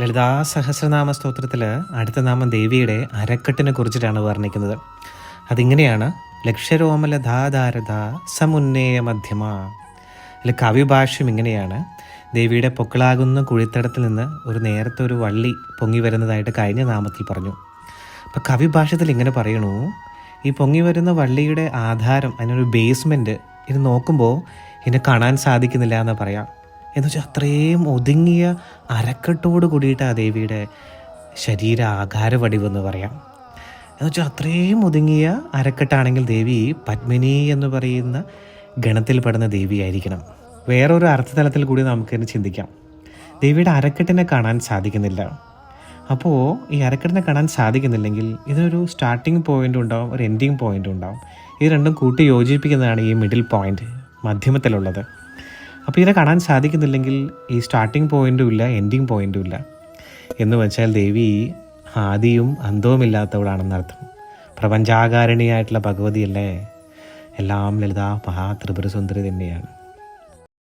ലളിതാ സഹസ്രനാമ സ്തോത്രത്തിൽ അടുത്ത നാമം ദേവിയുടെ അരക്കെട്ടിനെ കുറിച്ചിട്ടാണ് വർണിക്കുന്നത്. അതിങ്ങനെയാണ് ലക്ഷരോമല ധാധാരത സമുന്നേയ മധ്യമ. അല്ല കവിഭാഷ്യം ഇങ്ങനെയാണ്. ദേവിയുടെ പൊക്കിളാകുന്ന കുഴിത്തടത്തിൽ നിന്ന് ഒരു നേരത്തെ ഒരു വള്ളി പൊങ്ങി വരുന്നതായിട്ട് കഴിഞ്ഞ നാമത്തിൽ പറഞ്ഞു. അപ്പം കവിഭാഷ്യത്തിൽ ഇങ്ങനെ പറയണു ഈ പൊങ്ങി വരുന്ന വള്ളിയുടെ ആധാരം അതിനൊരു ബേസ്മെന്റ് ഇത് നോക്കുമ്പോൾ ഇതിനെ കാണാൻ സാധിക്കുന്നില്ല എന്ന് പറയാം. എന്ന് വെച്ചാൽ അത്രയും ഒതുങ്ങിയ അരക്കെട്ടോട് കൂടിയിട്ട് ആ ദേവിയുടെ ശരീര ആകാര വടിവെന്ന് പറയാം. എന്ന് വെച്ചാൽ അത്രയും ഒതുങ്ങിയ അരക്കെട്ടാണെങ്കിൽ ദേവി പത്മിനി എന്ന് പറയുന്ന ഗണത്തിൽ ഗണത്തിൽപ്പെടുന്ന ദേവിയായിരിക്കണം. വേറൊരു അർത്ഥതലത്തിൽ കൂടി നമുക്കതിനെ ചിന്തിക്കാം. ദേവിയുടെ അരക്കെട്ടിനെ കാണാൻ സാധിക്കുന്നില്ല. അപ്പോൾ ഈ അരക്കെട്ടിനെ കാണാൻ സാധിക്കുന്നില്ലെങ്കിൽ ഇതിനൊരു സ്റ്റാർട്ടിങ് പോയിന്റ് ഉണ്ടാവും ഒരു എൻഡിങ് പോയിന്റ് ഉണ്ടാവും. ഇത് രണ്ടും കൂട്ടി യോജിപ്പിക്കുന്നതാണ് ഈ മിഡിൽ പോയിന്റ് മധ്യമത്തിലുള്ളത്. അപ്പോൾ ഇതിനെ കാണാൻ സാധിക്കുന്നില്ലെങ്കിൽ ഈ സ്റ്റാർട്ടിങ് പോയിന്റും ഇല്ല എൻഡിങ് പോയിന്റും ഇല്ല. എന്ന് വെച്ചാൽ ദേവി ആദിയും അന്തവുമില്ലാത്തവളാണെന്നർത്ഥം പ്രപഞ്ചാകാരണിയായിട്ടുള്ള ഭഗവതിയല്ലേ? എല്ലാം ലളിത മഹാ ത്രിപുരസുന്ദരി തന്നെയാണ്.